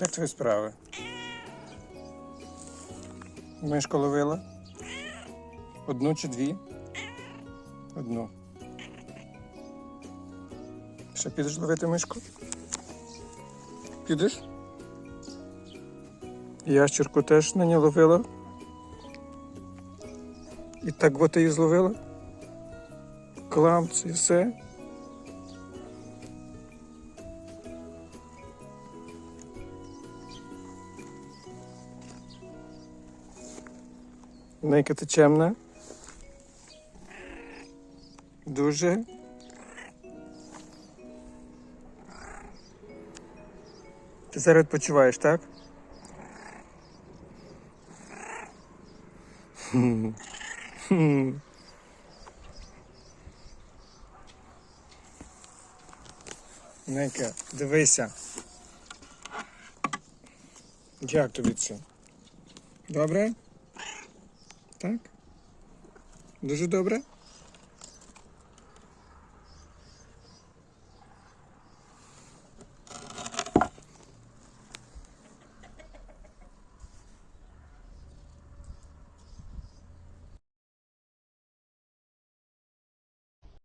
Як твої справи? Мишку ловила? Одну чи дві? Одну. Ще підеш ловити мишку? Підеш? Ящерку теж нині ловила. І так от її зловила. Кламці все. Нейка ти чемна. Дуже. Ти зараз відпочиваєш, так? Хм. Дивися. Як тобі це? Добре? Так? Дуже добре?